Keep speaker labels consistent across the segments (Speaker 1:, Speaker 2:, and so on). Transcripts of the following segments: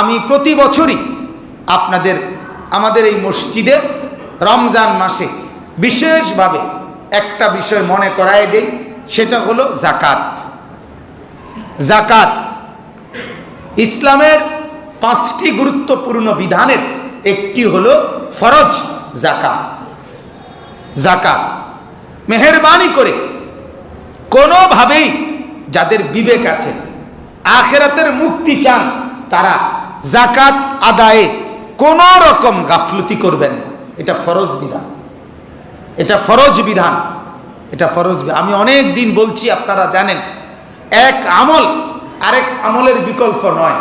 Speaker 1: আমি প্রতি বছরই আপনাদের, আমাদের এই মসজিদে রমজান মাসে বিশেষভাবে একটা বিষয় মনে করায় দেই, সেটা হলো জাকাত। জাকাত ইসলামের পাঁচটি গুরুত্বপূর্ণ বিধানের একটি হলো ফরজ জাকাত। জাকাত মেহরবানি করে কোনোভাবেই যাদের বিবেক আছে, আখেরাতের মুক্তি চান তারা জাকাত আদায়ে কোনো রকম গাফলতি করবেন না। এটা ফরজ বিধান। এটা ফরজ বিধান। এটা ফরজ আমি অনেক দিন বলছি, আপনারা জানেন, এক আমল আরেক আমলের বিকল্প নয়।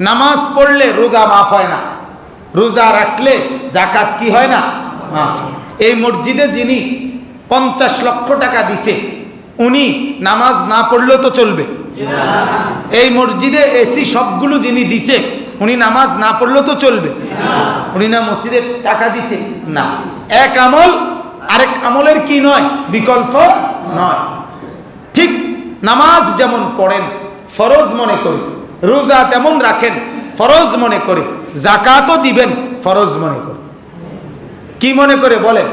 Speaker 1: নামাজ পড়লে রোজা মাফ হয় না। রোজা রাখলে জাকাত কি হয় না? মাফ। এই মসজিদে যিনি পঞ্চাশ লক্ষ টাকা দিছে, উনি নামাজ না পড়লেও তো চলবে। এই মসজিদে এসি সবগুলো যিনি দিছে, উনি নামাজ না পড়লেও তো চলবে। উনি না মসজিদে টাকা দিছে? না। এক আমল, আরেক আমলের কি নয়? বিকল্প নয়। ঠিক নামাজ যেমন পড়েন, ফরজ মনে করে। রোজা তেমন রাখেন, ফরজ মনে করে। জাকাতও দিবেন, ফরজ মনে করে। কি মনে করে বলেন?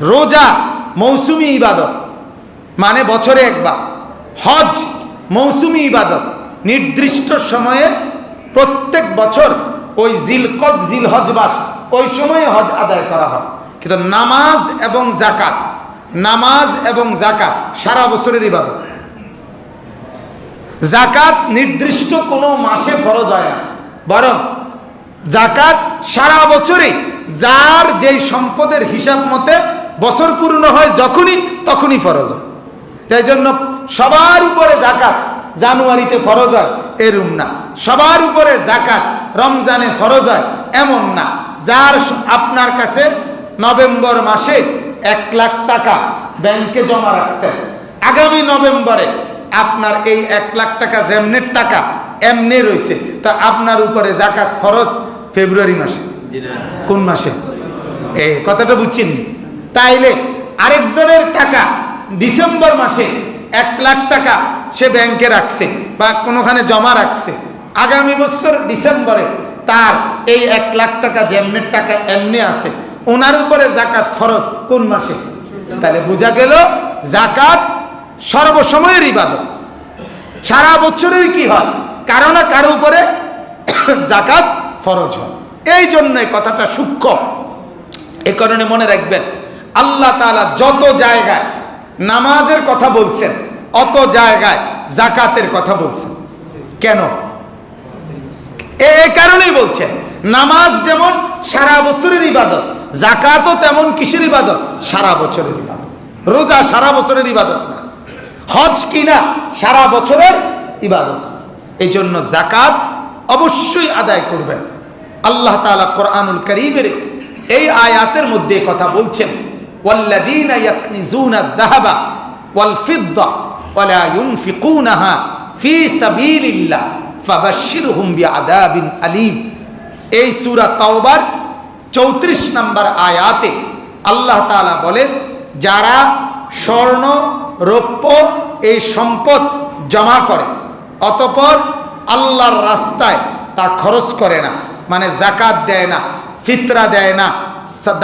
Speaker 1: রোজা মৌসুমি ইবাদত। মানে বছরে একবার। হজ, মৌসুমি ইবাদত, নির্দিষ্ট সময়ে প্রত্যেক বছর ওই জিলকদ জিল হজ মাস ওই সময়ে হজ আদায় করা হয়। কিন্তু নামাজ এবং জাকাত নামাজ এবং জাকাত সারা বছরের ইবাদত। জাকাত নির্দিষ্ট কোনো মাসে ফরজ হয় না। বরং জাকাত সারা বছরে যার যেই সম্পদের হিসাব মতে বছর পূর্ণ হয় যখনই, তখনই ফরজ হয়। তাই জন্য সবার উপরে জাকাত জানুয়ারিতে ফরজ হয়, এরম না। সবার উপরে জাকাত রমজানে ফরজ হয়, এমন না। যার আপনার কাছে নভেম্বর মাসে এক লাখ টাকা ব্যাংকে জমা রাখছেন, আগামী নভেম্বরে আপনার এই এক লাখ টাকা যেমনের টাকা, এমনি রয়েছে। তা আপনার উপরে জাকাত ফরজ ফেব্রুয়ারি মাসে। কোন মাসে? এই কথাটা বুঝছেন? তাইলে আরেকজনের টাকা ডিসেম্বর মাসে এক লাখ টাকা সে ব্যাংকে রাখছে বা কোনোখানে জমা রাখছে। আগামী বছর ডিসেম্বরে তার এই এক লাখ টাকা যেমনের টাকা এমনি আছে, ওনার উপরে জাকাত ফরজ কোন মাসে? তাহলে বোঝা গেল জাকাত সর্বসময়ের ইবাদত। সারা বছরই কি হয়? কারও না কারও উপরে জাকাত ফরজ হয়। এই জন্য কথাটা সূক্ষ্ম। এ কারণে মনে রাখবেন, আল্লাহ তাআলা যত জায়গায় নামাজের কথা বলছেন, অত জায়গায় জাকাতের কথা বলছেন। কেন? এ কারণেই বলছেন, নামাজ যেমন সারা বছরের ইবাদত জাকাতও তেমন কিসের ইবাদত? সারা বছরের ইবাদত। রোজা সারা বছরের ইবাদত না। হজ কিনা সারা বছরের ইবাদত। এই জন্য জাকাত অবশ্যই আদায় করবেন। আল্লাহ তাআলা কোরআনুল করিমের এই আয়াতের মধ্যে কথা বলছেন। ওয়াল্লাযীনা ইয়াকনিজুনা আয-যাহাবা ওয়াল ফিদ্দা ওয়ালা ইউনফিকুনাহা ফি সাবিলিল্লাহ ফাবাশশিরহুম বিআযাবিন আলীম। এই সূরা তাওবার চৌত্রিশ নম্বর আয়াতে আল্লাহ তাআলা বলেন, যারা স্বর্ণ, রৌপ্য এই সম্পদ জমা করে, অতপর আল্লাহর রাস্তায় তা খরচ করে না মানে জাকাত দেয় না, ফিতরা দেয় না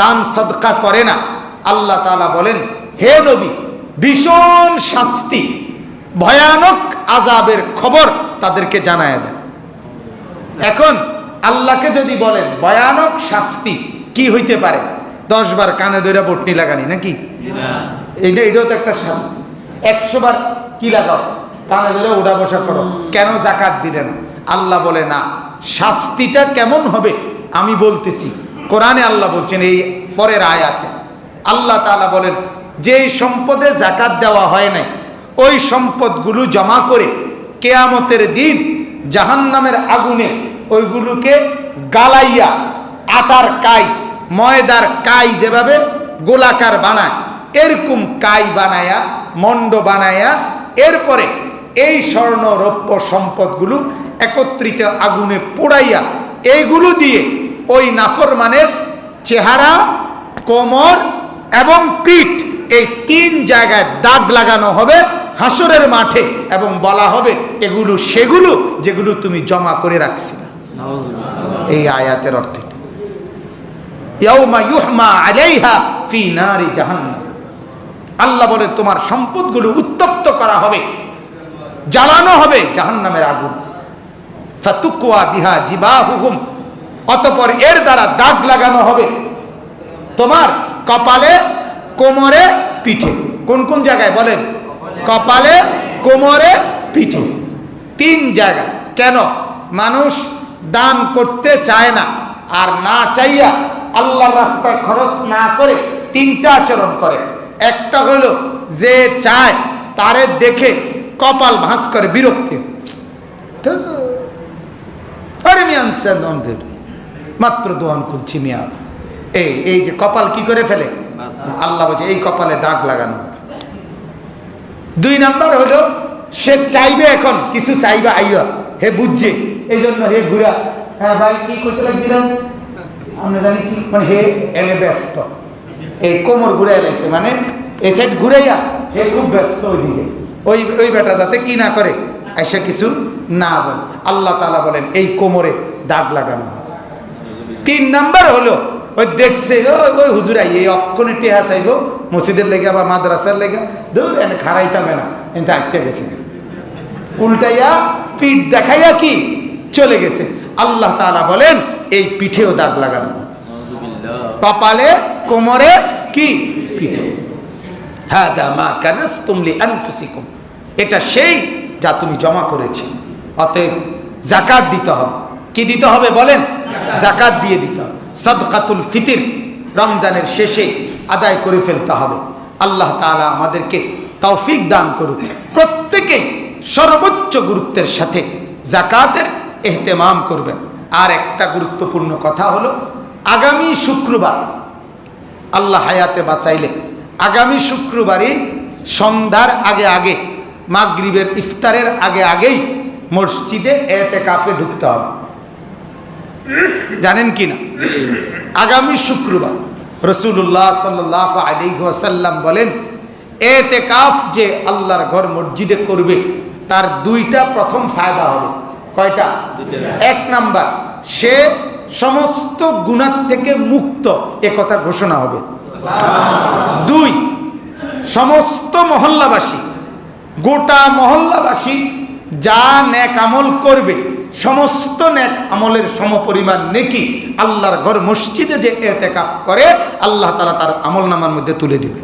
Speaker 1: দান সদকা করে না আল্লাহ তাআলা বলেন হে নবী ভীষণ শাস্তি ভয়ানক আজাবের খবর তাদেরকে জানায় দেন। এখন আল্লাহকে যদি বলেন ভয়ানক শাস্তি কি হইতে পারে? দশ বার কানে ধরে বটনি লাগানি নাকি? এইটা এটাও তো একটা শাস্তি। একশো বার কি লাগাও? কানে ধরে উঠা বসা করো। কেন জাকাত দিলে না? আল্লাহ বলে না শাস্তিটা কেমন হবে? আমি বলতেছি। কোরআনে আল্লাহ বলছেন এই পরের আয়াতে আল্লাহ তাআলা বলেন, যেই সম্পদে জাকাত দেওয়া হয় নাই, ওই সম্পদগুলো জমা করে কেয়ামতের দিন জাহান্নামের আগুনে ওইগুলোকে গালাইয়া, আটার কাই, ময়দার কাই যেভাবে গোলাকার বানায়, এরকম কাই বানায়া মণ্ড বানায়া, এরপরে এই স্বর্ণ রৌপ্য সম্পদগুলো একত্রিত আগুনে পোড়াইয়া, এইগুলো দিয়ে ওই নাফরমানের চেহারা, কোমর এবং পিঠ, এই তিন জায়গায় দাগ লাগানো হবে হাসরের মাঠে এবং বলা হবে এগুলো সেগুলো যেগুলো তুমি জমা করে রাখছিলে। এই আয়াতের অর্থ আল্লাহ বলে, তোমার সম্পদগুলো উত্তপ্ত করা হবে, জ্বালানো হবে জাহান্নামের আগুন। ফাতুকুয়া বিহা জিবাহুহুম। অতপর এর দ্বারা দাগ লাগানো হবে। তোমার কপালে, কোমরে, পিঠে। কোন কোন জায়গায় বলেন? কপালে, কোমরে, পিঠে। তিন জায়গা কেন? মানুষ দান করতে চায় না। আর না চাইয়া আল্লাহর রাস্তায় খরচ না করে তিনটা আচরণ করে। একটা হলো, যে চায়, তারে দেখে কপাল ভাঁজ করে বিরক্তি। মাত্র দোয়ান খুলছি মিয়া। এই এই যে কপাল কি করে ফেলে? আল্লাহ বলছে এই কপালে দাগ লাগানো। দুই নাম্বার হলো সে চাইবে এখন কিছু চাইবে আইয়া হে বুঝছে এই জন্য হে ঘুরা হ্যাঁ ভাই কি করতে লাগছিলাম? আমরা জানি কি মানে হে এনে ব্যস্ত। এই কোমর ঘুরে এলাইছে মানে এই সাইড ঘুরাইয়া হে খুব ব্যস্ত ওইদিকে। ওই ওই বেটা যাতে কি না করে এসে কিছু না বলে। আল্লাহ তালা বলেন এই কোমরে দাগ লাগানো। তিন নাম্বার হলো ওই দেখছে, ওই ওই হুজুরাই এই অক্ষণে টেহা চাইব, মসজিদের লেগে বা মাদ্রাসার লেগে। দূর এনে খারাইতামে না কিন্তু আটটা গেছে। উল্টাইয়া পিঠ দেখাইয়া কি? চলে গেছে। আল্লাহ তাআলা বলেন, এই পিঠেও দাগ লাগানো। কপালে, কোমরে কি? পিঠে। হ্যাঁ মা কানাস তুমলি আনফুসিকুম এটা সেই যা তুমি জমা করেছি। অতএব জাকাত দিতে হবে। কি দিতে হবে বলেন? জাকাত দিয়ে দিতে হবে। সদকাতুল ফিতির রমজানের শেষে আদায় করে ফেলতে হবে। আল্লাহ তাআলা আমাদেরকে তৌফিক দান করুক। প্রত্যেকে সর্বোচ্চ গুরুত্বের সাথে জাকাতের এহতেমাম করবেন। আর একটা গুরুত্বপূর্ণ কথা হলো, আগামী শুক্রবার আল্লাহ হায়াতে বাঁচাইলে আগামী শুক্রবারই সন্ধ্যার আগে আগে, মাগরিবের ইফতারের আগে আগেই মসজিদে এতে কাফে ঢুকতে হবে। জানেন কি না? আগামী শুক্রবার রসুল্লাহ সাল্লাহ আলী ওয়াসাল্লাম বলেন এতে কাফ যে আল্লাহর ঘর মসজিদে করবে তার দুইটা প্রথম ফায়দা হবে। কয়টা? এক নাম্বার সে সমস্ত গুণার থেকে মুক্ত এ কথা ঘোষণা হবে। দুই সমস্ত মহল্লাবাসী গোটা মহল্লাবাসী যা ন্যাক আমল করবে, সমস্ত ন্যাক আমলের সমপরিমাণ নেকি আল্লাহর ঘর মসজিদে যে এতেকাফ করে, আল্লাহ তারা তার আমল নামার মধ্যে তুলে দিবে।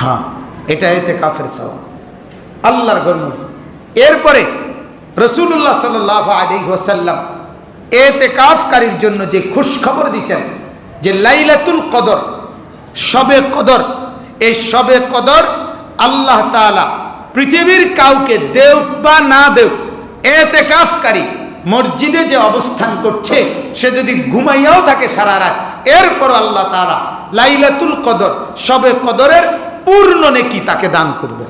Speaker 1: হ্যাঁ এটা এতে কাফের সওয়াব। আল্লাহর ঘর মসজিদ। এরপরে রসুল্লাহ সাল আলী ওসাল্লাম এতে কাফকারীর জন্য যে খুশখবর দিছেন, যে লাইলাতুল কদর, সবে কদর, এই সবে কদর আল্লাহ পৃথিবীর কাউকে দেউক বা না দেউক এতে কাফকারী মসজিদে যে অবস্থান করছে, সে যদি ঘুমাইয়াও থাকে সারা রাত এরপর আল্লাহ তাআলা লাইলাতুল কদর, সবে কদরের পূর্ণ নেকি তাকে দান করবে।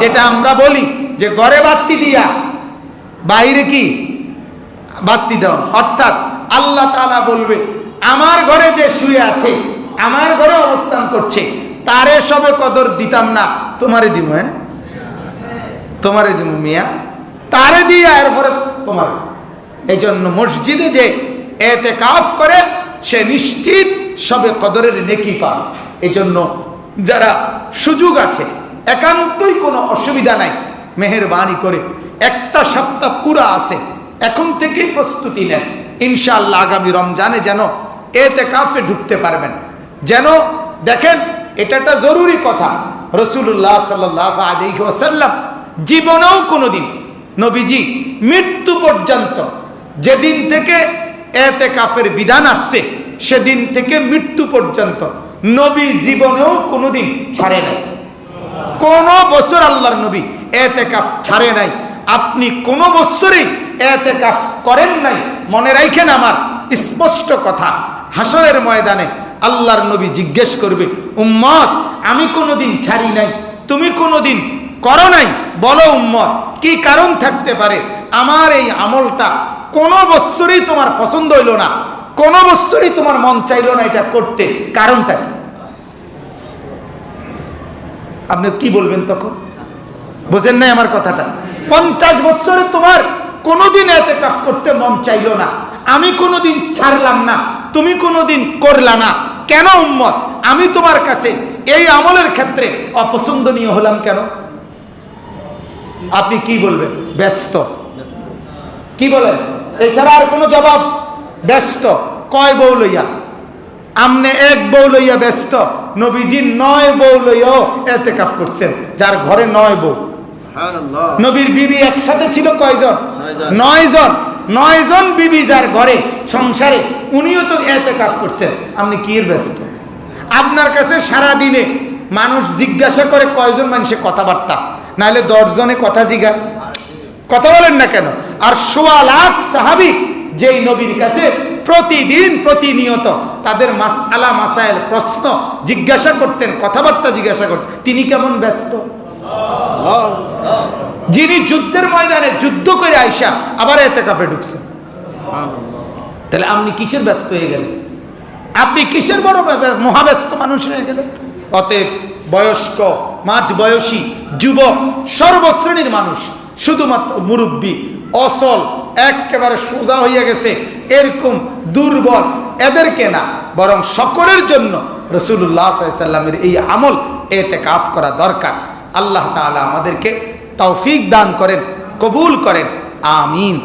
Speaker 1: যেটা আমরা বলি যে ঘরে বাত্তি দিয়া, বাইরে কি? বাত্তি দেওয়া। অর্থাৎ আল্লাহ তাআলা বলবে, আমার ঘরে যে শুয়ে আছে, আমার ঘরে অবস্থান করছে তারে সবে কদর দিতাম না। তোমারে দিব হ্যাঁ? তোমারে দিব মিয়া। তারে দিয়া এরপরে তোমার। এই জন্য মসজিদে যে এতে কাফ করে, সে নিশ্চিত সবে কদরের নেকি পাবে। এই জন্য যারা সুযোগ আছে, একান্তই কোনো অসুবিধা নাই, মেহরবানি করে। একটা সপ্তাহ পুরা আছে, এখন থেকেই প্রস্তুতি নেন। ইনশাআল্লাহ আগামী রমজানে যেন এতে কাফে ঢুকতে পারবেন। যেন দেখেন এটা একটা জরুরি কথা। রসুল্লাহ সাল্লাহ আলী ওসাল্লাম জীবনেও কোনোদিন নবীজি মৃত্যু পর্যন্ত যেদিন থেকে এতে কাফের বিধান আসছে, সেদিন থেকে মৃত্যু পর্যন্ত নবী জীবনেও কোনোদিন ছাড়ে নাই। কোন বছর আল্লাহর নবী এতে কাফ ছাড়ে নাই। আপনি কোন বছরই এতে কাফ করেন নাই। মনে রাখেন আমার স্পষ্ট কথা, হাসরের ময়দানে আল্লাহর নবী জিজ্ঞেস করবে, উম্মত, আমি কোনোদিন ছাড়ি নাই, তুমি কোনোদিন করো নাই? বলো, উম্মত, কি কারণ থাকতে পারে? আমার এই আমলটা কোনো বৎসরই তোমার পছন্দ হইল না, কোনো বৎসরই তোমার মন চাইলো না এটা করতে। কারণটা কি? আপনি কি বলবেন তখন? বোঝেন নাই আমার কথাটা? পঞ্চাশ বছরে তোমার কোনোদিন এতে কাজ করতে মন চাইলো না, আমি কোনোদিন ছাড়লাম না তুমি কোনোদিন করলা না। কেন উম্মত? আমি তোমার কাছে এই আমলের ক্ষেত্রে অপছন্দনীয় হলাম কেন? আপনি কি বলবেন? ব্যস্ত। কি বলেন? এছাড়া আর কোনো জবাব? ব্যস্ত। কয় বউ লইয়া? আমনে এক বউ লইয়া ব্যস্ত। নবীজি নয় বউ লইয়াও এতে কাজ করছেন যার ঘরে নয় বউ। নবীর বিবি একসাথে ছিল কয়জন?
Speaker 2: নয়জন।
Speaker 1: নয় জন নয় জন বিবি যার ঘরে সংসারে উনিও তো এতে কাজ করছেন। আপনি কি ব্যস্ত? আপনার কাছে সারা দিনে মানুষ জিজ্ঞাসা করে কয়জন মানুষের কথাবার্তা? নাহলে দশজনে কথা জিগায় কথা বলেন না কেন? আর সোয়া লাখ সাহাবি যেই নবীর কাছে প্রতিদিন প্রতিনিয়ত তাদের মাস আলা মাসাইল প্রশ্ন জিজ্ঞাসা করতেন কথাবার্তা জিজ্ঞাসা করতেন। তিনি কেমন ব্যস্ত? যিনি যুদ্ধের ময়দানে যুদ্ধ করে আইসা আবার এতে কাফে ঢুকছেন তাহলে আপনি কিসের ব্যস্ত হয়ে গেলেন? আপনি কিসের বড় মহাব্যস্ত মানুষ হয়ে গেলেন? অতএব বয়স্ক মাঝ বয়সী যুবক, সর্বশ্রেণীর মানুষ, শুধুমাত্র মুরব্বী, অসল, একেবারে সোজা হইয়া গেছে, এরকম দুর্বল, এদেরকে না, বরং সকলের জন্য রসুল্লাহ সাল্লামের এই আমল এতে কাফ করা দরকার। আল্লাহ তাআলা আমাদেরকে তৌফিক দান করেন কবুল করেন আমিন।